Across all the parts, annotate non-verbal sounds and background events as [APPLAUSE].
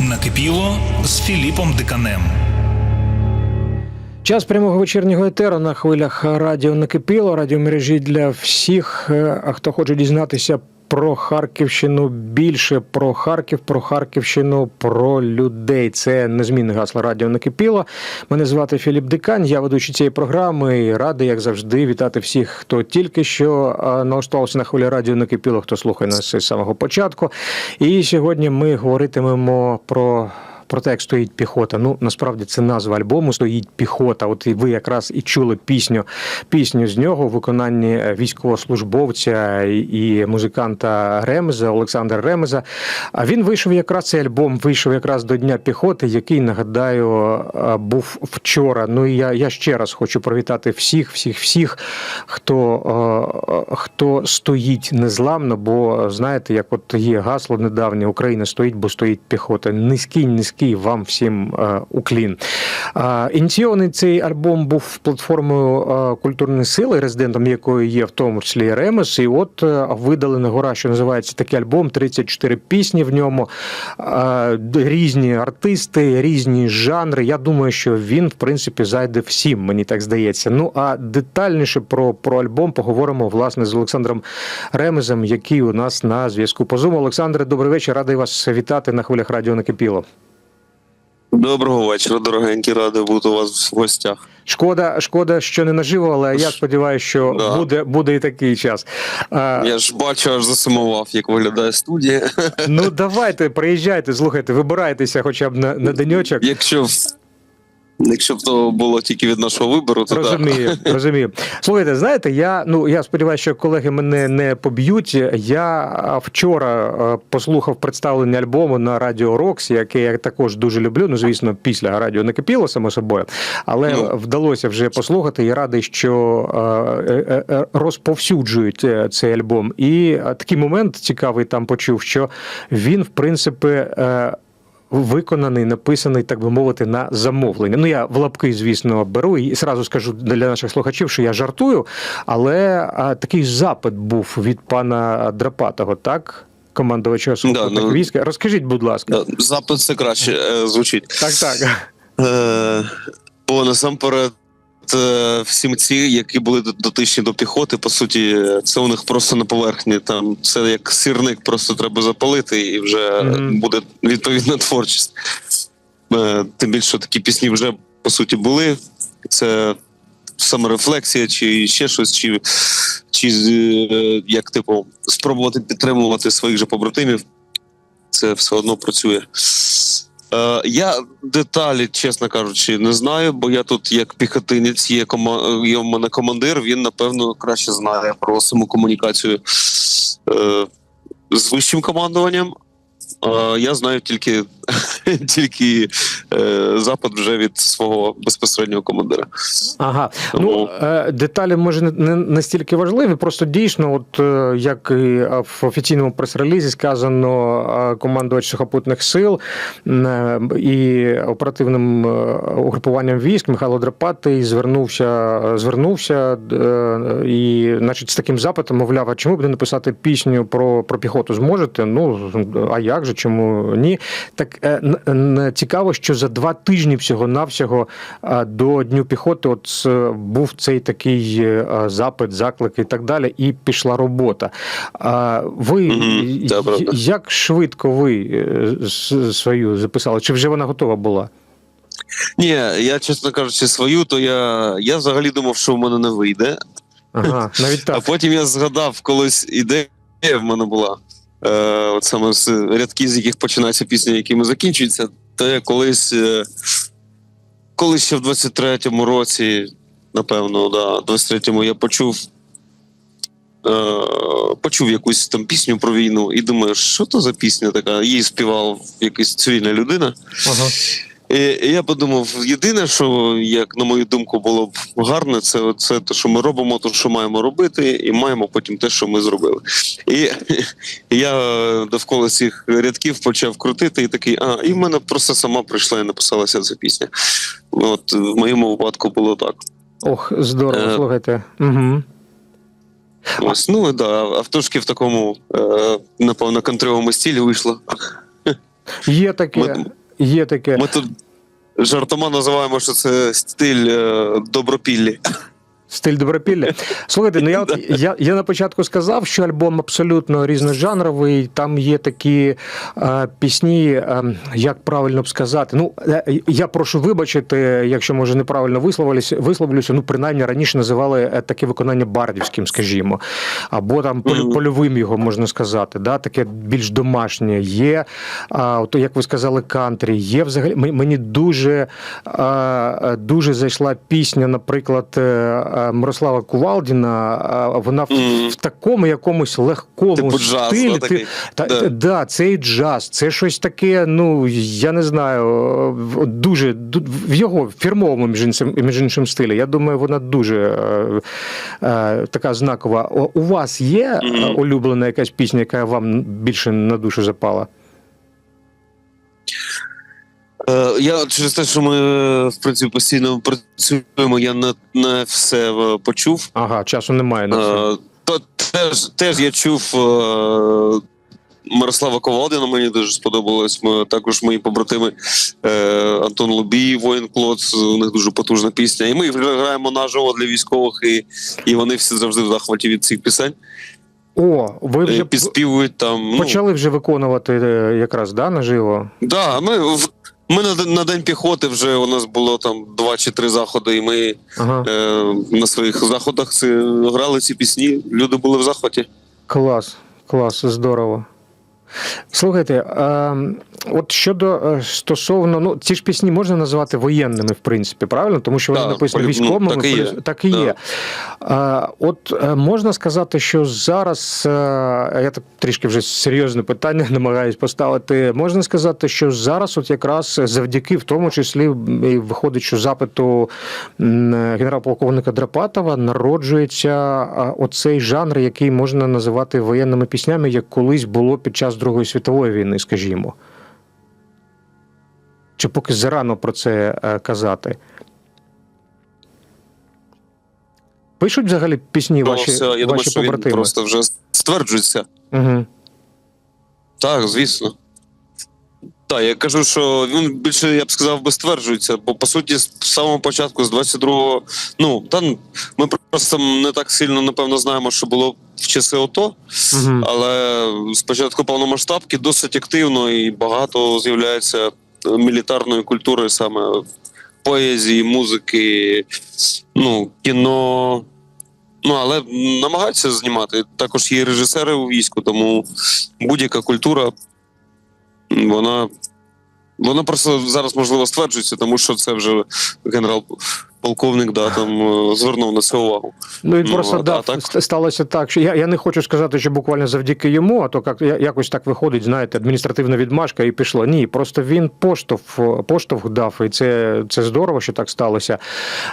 Накипіло з Філіпом Диканем. Час прямого вечірнього етеру на хвилях радіо накипіло, радіомережі для всіх. Е, А хто хоче дізнатися про Харківщину більше про Харків, про Харківщину, про людей. Це незмінне гасло радіо накипіло. Мене звати Філіп Дикань. Я ведучий цієї програми і радий, як завжди, вітати всіх, хто тільки що налаштувався на хвилі радіо накипіло, хто слухає нас з самого початку. І сьогодні ми говоритимемо про. Про те, як стоїть піхота. Ну насправді це назва альбому стоїть піхота. От і ви якраз і чули пісню пісню з нього в виконанні е, військовослужбовця і музиканта Ремеза Олександра Ремеза. А він вийшов якраз цей альбом, вийшов якраз до Дня піхоти, який нагадаю е, був вчора. Ну і я, я ще раз хочу привітати всіх, всіх, всіх, хто, е, хто стоїть незламно, бо знаєте, як от є гасло недавнє Україна стоїть, бо стоїть піхота. Низький, низький вам всім е, уклін. Ініційований цей альбом був платформою е, культурної сили, резидентом якої є в тому числі Ремес. І от е, видали на гора, що називається такий альбом, 34 пісні в ньому, різні артисти, різні жанри. Я думаю, що він, в принципі, зайде всім, мені так здається. Ну а детальніше про, про альбом поговоримо власне з Олександром Ремезом, який у нас на зв'язку по Zoom. Олександре, добрий вечір. Радий вас вітати на хвилях радіо накипіло. Доброго вечора, дорогенькі, радий бути у вас в гостях. Шкода, шкода, що не наживо, але я сподіваюся, що Да. буде, буде і такий час. А, Я ж бачу, аж засумував, як виглядає студія. ну давайте, приїжджайте, слухайте, вибирайтеся хоча б на, на [LAUGHS] деньочок. Якщо якщо б то було тільки від нашого вибору, то так. Розумію, [LAUGHS] розумію. Слухайте, знаєте, я ну я сподіваюся, що колеги мене не поб'ють. Я вчора послухав представлення альбому на Радіо Рокс, яке я також дуже люблю. Ну, звісно, після радіо накипіло, само собою, але Ну. вдалося вже послухати. Я радий, що а, е, е, розповсюджують е, цей альбом. І такий момент цікавий там почув, що він, в принципі. Виконаний, написаний, так би мовити, на замовлення. Ну я в лапки, звісно, беру і зразу скажу для наших слухачів, що я жартую, але а, такий запит був від пана Драпатого, так? Командувача сухопутних ну- військ. Розкажіть, будь ласка. Да, Запит це краще е, звучить. Так, так. Е, бо насамперед. Е, Всі ці, які були дотичні до піхоти, по суті, це у них просто на поверхні. Там це як сірник, просто треба запалити, і вже Мгм. буде відповідна творчість. Е, Тим більше такі пісні вже по суті були. Це саморефлексія, чи ще щось, чи, чи е, як типу спробувати підтримувати своїх же побратимів. Це все одно працює. Е, я деталі, чесно кажучи, не знаю, бо я тут як піхотинець, є, кома... є в мене командир, він напевно краще знає про саму комунікацію е, з вищим командуванням. Е, я знаю тільки, [LAUGHS] тільки е, запит вже від свого безпосереднього командира. Ага. Ну, е, деталі може не- не настільки важливі, просто дійсно, от е, як і в офіційному прес-релізі сказано, е, командувач сухопутних сил е, і оперативним е, угрупуванням військ Михайло Драпатий звернувся, звернувся е, і, значить, з таким запитом, мовляв, а чому б не написати пісню про, про піхоту зможете? Ну, а як же, чому ні? Так цікаво, що за два тижні всього-навсього до Дню піхоти от е, був цей такий е, запит, заклик і так далі, і пішла робота. Ви правда. як швидко ви е, свою записали? Чи вже вона готова була? Ні, я чесно кажучи, свою, то я, я взагалі думав, що в мене не вийде. Ага, навіть А потім я згадав, колись ідея в мене була. Е, от саме з рядки, з яких починається пісня, якими закінчується, То я колись, е, колись ще в 23-му році, напевно, да, в 23-му я почув. Е, почув якусь там пісню про війну і думаю, що то за пісня така? Її співав якась цивільна людина. Ага. І, я подумав: єдине, що як на мою думку було б гарне, це, це те, що ми робимо, те, що маємо робити, і маємо потім те, що ми зробили. І, [LAUGHS] я довкола цих рядків почав крутити, і такий, а, і в мене просто сама прийшла і написалася ця пісня. От в моєму випадку було так. Ох, здорово, Е, слухайте. Угу. Ось, ну да, автошки в такому, е, напевно, контровому стилі вийшло. Є таке. Ми- Є таке. Ми тут жартома називаємо, що це стиль е, добропіллі. Стиль добропілля. Слухайте, ну я, от, [LAUGHS] я, я на початку сказав, що альбом абсолютно різножанровий. Там є такі е, пісні, е, як правильно б сказати. Ну, е, я прошу вибачити, якщо може неправильно висловлюся, висловлюся. Ну, принаймні раніше називали е, таке виконання бардівським, скажімо, або там польовим його можна сказати. Да? Таке більш домашнє. Є, а, от, як ви сказали, кантрі. Є взагалі мені дуже, а, дуже зайшла пісня, наприклад, е, Мирослава Кувалдіна. Вона в, Мгм. в такому якомусь легкому Типу стилі. такий? та, Да. да. да, це і джаз, це щось таке. Ну я не знаю, дуже в його фірмовому між іншим, між іншим стилі. Я думаю, вона дуже е, е, така знакова. У вас є Мгм. е, улюблена якась пісня, яка вам більше на душу запала? Е, я через те, що ми е, в принципі постійно працюємо, я не, не все е, почув. Ага, часу немає на то теж, теж я чув е, Мирослава Ковалдіна, мені дуже сподобалось. Ми, також мої побратими е, Антон Лубій, Воїн Клоц, у них дуже потужна пісня. І ми граємо наживо для військових, і, і вони всі завжди в захваті від цих пісень. О, ви вже Підспівують там. Ну, почали вже виконувати якраз да, наживо. Да, ми, в- ми на, на день піхоти вже у нас було там два чи три заходи, і ми Ага. е, на своїх заходах грали ці пісні. Люди були в захваті. Клас, клас, здорово. Слухайте, е, от щодо е, стосовно, ну ці ж пісні можна назвати воєнними, в принципі, правильно? Тому що вони Так, написані військовими, так і є. так і Да. є. Е, от е, можна сказати, що зараз е, я так трішки вже серйозне питання [LAUGHS] намагаюсь поставити. Можна сказати, що зараз, от якраз завдяки, в тому числі, і виходить, що запиту генерал-полковника Драпатова народжується оцей жанр, який можна називати воєнними піснями, як колись було під час Другої світової війни, скажімо. Чи поки зарано про це е, казати? Пишуть взагалі пісні Ну, ваші, все, я думаю, ваші що він просто вже стверджується. Угу. Так, звісно. Так, я кажу, що він більше, я б сказав, би стверджується, бо по суті, з самого початку, з 22-го, ну там ми просто не так сильно напевно знаємо, що було в часи ОТО, Угу. але спочатку повномасштабки досить активно і багато з'являється е, мілітарної культури, саме поезії, музики, ну, кіно. Ну, але намагаються знімати. Також є режисери у війську, тому будь-яка культура, вона, вона просто зараз можливо стверджується, тому що це вже генерал-полковник да, там, е, звернув на це увагу. Ну, він Ну, просто а да, так? сталося так, що я, я не хочу сказати, що буквально завдяки йому, а то як, якось так виходить, знаєте, адміністративна відмашка і пішло. Ні, просто він поштовх, поштовх дав, і це, це здорово, що так сталося.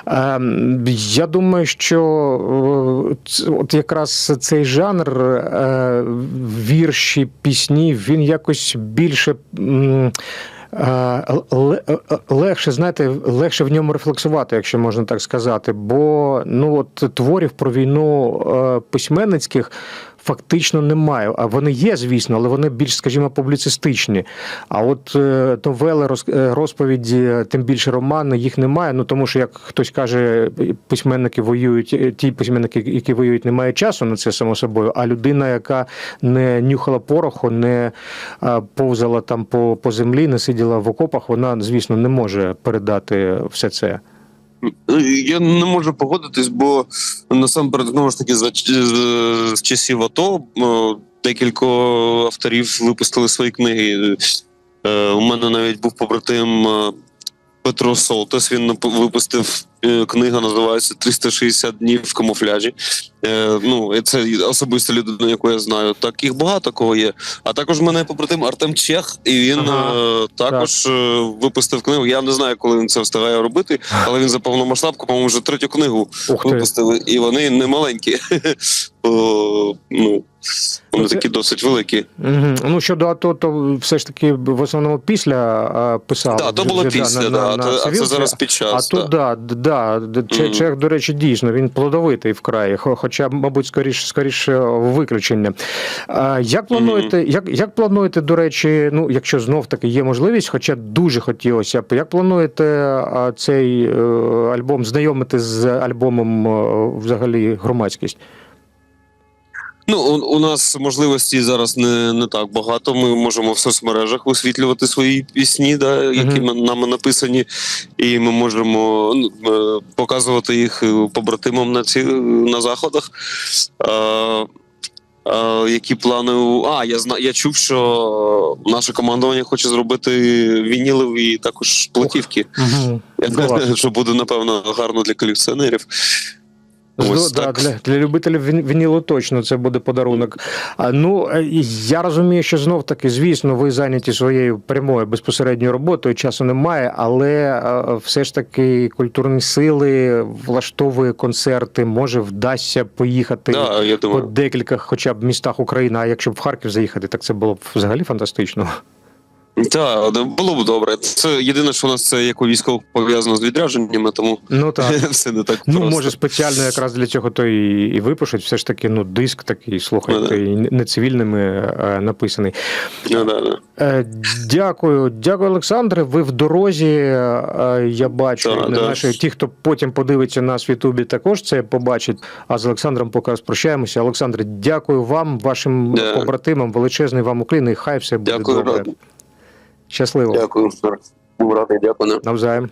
Ем, я думаю, що е, от якраз цей жанр е, вірші, пісні, він якось більше. Е, е, Легше, знаєте, легше в ньому рефлексувати, якщо можна так сказати. Бо ну от творів про війну е, письменницьких фактично немає. А вони є, звісно, але вони більш, скажімо, публіцистичні. А от е, новели, е, розповіді, тим більше романи, їх немає. Ну тому що, як хтось каже, письменники воюють, е, ті письменники, які воюють, немає часу на це само собою. А людина, яка не нюхала пороху, не е, повзала там по, по землі, не сиділа в окопах, вона, звісно, не може передати все це. Я не можу погодитись, бо насамперед знову ж таки з- часів АТО е, декілька авторів випустили свої книги. Е, У мене навіть був побратим е, Петро Солтес. Він випустив книгу, книга, називається «360 днів в камуфляжі. Е, Ну, це особиста людина, яку я знаю. Так їх багато кого є. А також в мене побратим Артем Чех, і він Ага, е, також е, випустив книгу. Я не знаю, коли він це встигає робити, але він за повномасштабку, по-моєму, вже третю книгу Ух випустили, і вони не маленькі. [LAUGHS] О, ну, вони Ну, такі досить великі. Угу. Ну щодо АТО, то все ж таки в основному після писали. Так, то вже- було вже, після, на- да, на- а на то- а це зараз під час. А тут, да. да, да, да. Чех, до речі, дійсно, він плодовитий вкрай. Хо- Хоча мабуть, скоріше, скоріше виключення. Як плануєте, як, як плануєте, до речі, ну, якщо знов таки є можливість, хоча дуже хотілося б, як плануєте цей е, альбом знайомити з альбомом е, взагалі громадськість? Ну, у, у нас можливості зараз не, не так багато. Ми можемо в соцмережах висвітлювати свої пісні, да, які Мгм. нами написані, і ми можемо ну, е, показувати їх е, побратимам на ці на заходах. Е, е, які плани у. А, я зна... я чув, що наше командування хоче зробити вінілові також платівки. Що буде, напевно, гарно для колекціонерів. Ось да, так. для, для любителів він- вінілу точно це буде подарунок. А, ну, е, я розумію, що знов таки, звісно, ви зайняті своєю прямою безпосередньою роботою, часу немає, але е, все ж таки культурні сили влаштовує концерти, може вдасться поїхати Да, я по декілька хоча б містах України. А якщо б в Харків заїхати, так це було б взагалі фантастично. Так, було б добре. Це єдине, що у нас це як у військових пов'язано з відрядженнями, тому Ну [LAUGHS] так. все не так Ну, просто. може, спеціально якраз для цього то і, і випишуть. Все ж таки, ну, диск такий, Ну, слухайте, да. не цивільними е, написаний. Ну, да, да. Е, Дякую, дякую, Олександре. Ви в дорозі. е, Я бачу. Так, не да. що ті, хто потім подивиться нас в Ютубі, також це побачить. А з Олександром поки розпрощаємося. Олександре, дякую вам, вашим Да. побратимам, величезний вам уклін, і хай все буде Дякую, добре. радий. Щасливо. Дякую. Був радий, дякую. Навзаєм.